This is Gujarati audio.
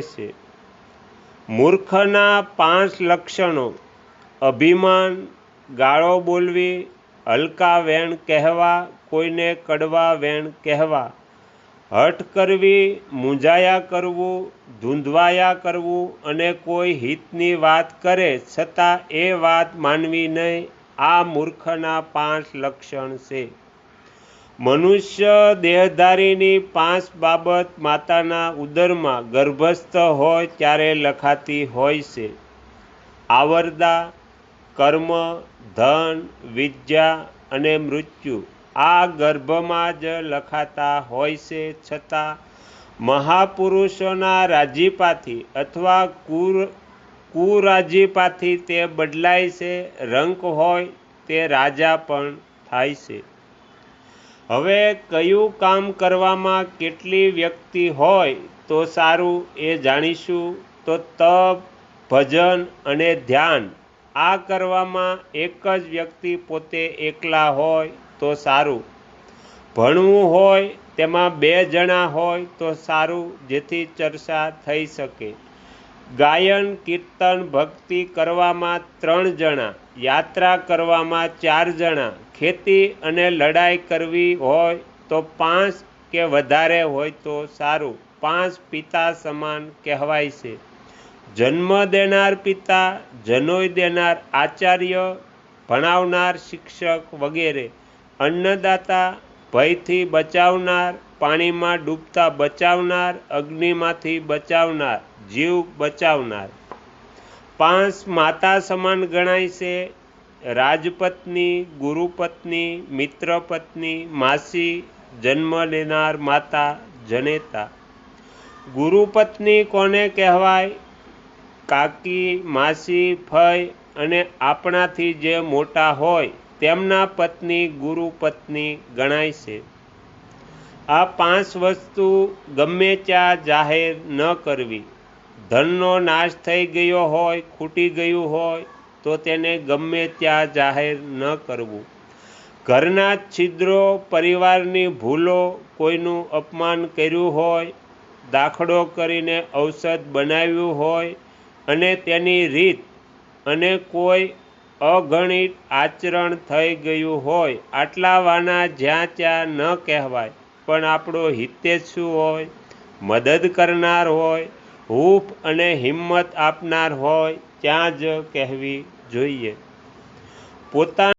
છે, મૂર્ખના પાંચ લક્ષણો, અભિમાન, ગાળો બોલવી, હલકા વેણ કહેવા, કોઈને કડવા વેણ કહેવા, હઠ કરવી, મૂંઝાયા કરવું, ધૂંધવાયા કરવું અને કોઈ હિતની વાત કરે છતાં એ વાત માનવી નહીં. આ મૂર્ખના પાંચ લક્ષણ છે. મનુષ્ય દેહધારીની પાંચ બાબત માતાના ઉદરમાં ગર્ભસ્થ હોય ત્યારે લખાતી હોય છે. આવરદા, કર્મ, ધન, વિદ્યા અને મૃત્યુ આ ગર્ભમાં જ લખાતા હોય છે છતાં મહાપુરુષોના રાજીપાથી અથવા કુર, કુરાજીપાથી તે બદલાય છે, રંક હોય તે રાજા પણ થાય છે. હવે કયું કામ કરવામાં કેટલી વ્યક્તિ હોય તો સારું એ જાણીશું. તો તપ, ભજન અને ધ્યાન, આ કરવામાં એક જ વ્યક્તિ પોતે એકલા હોય તો સારું. ભણવું હોય તેમાં બે જણા હોય તો સારું, જેથી ચર્ચા થઈ શકે. ગાયન, કીર્તન, ભક્તિ કરવામાં ત્રણ જણા, યાત્રા કરવામાં ચાર જણા, ખેતી અને લડાઈ કરવી હોય તો પાંચ કે વધારે હોય તો સારું. પાંચ પિતા સમાન કહેવાય છે. જન્મ દેનાર પિતા જનોય દેનાર આચાર્ય, ભણાવનાર શિક્ષક વગેરે. અન્નદાતા ભયથી બચાવનાર, પાણીમાં ડૂબતા બચાવનાર, અગ્નિમાંથી બચાવનાર. જીવ બચાવનાર. પાંચ માતા સમાન ગણાય છે. રાજપત્ની, ગુરુપત્ની, મિત્રપત્ની, માસી, જન્મ લેનાર માતા, જનેતા. ગુરુપત્ની કોને કહેવાય? કાકી, માસી ફઈ અને આપણાથી જે મોટા હોય, તેમના પત્ની, ગુરુપત્ની ગણાય છે. આ પાંચ વસ્તુ ગમે ત્યાં જાહેર ન કરવી. ધનનો નાશ થઈ ગયો હોય, ખૂટી ગયું હોય, તો તેને ગમે ત્યાં જાહેર ન કરવું. ઘરના છિદ્રો, પરિવારની ભૂલો, કોઈનું અપમાન કર્યું હોય, દાખલો કરીને ઔષધ બનાવ્યું હોય, અને તેની રીત અને કોઈ અગણિત આચરણ થઈ ગયું હોય, આટલા વાના જ્યાં ત્યાં ન કહેવાય, પણ આપણો હિતેચ્છુ હોય, મદદ કરનાર હોય હૂફ અને હિંમત આપનાર હોય ત્યાં જ કહેવી જોઈએ. પોતા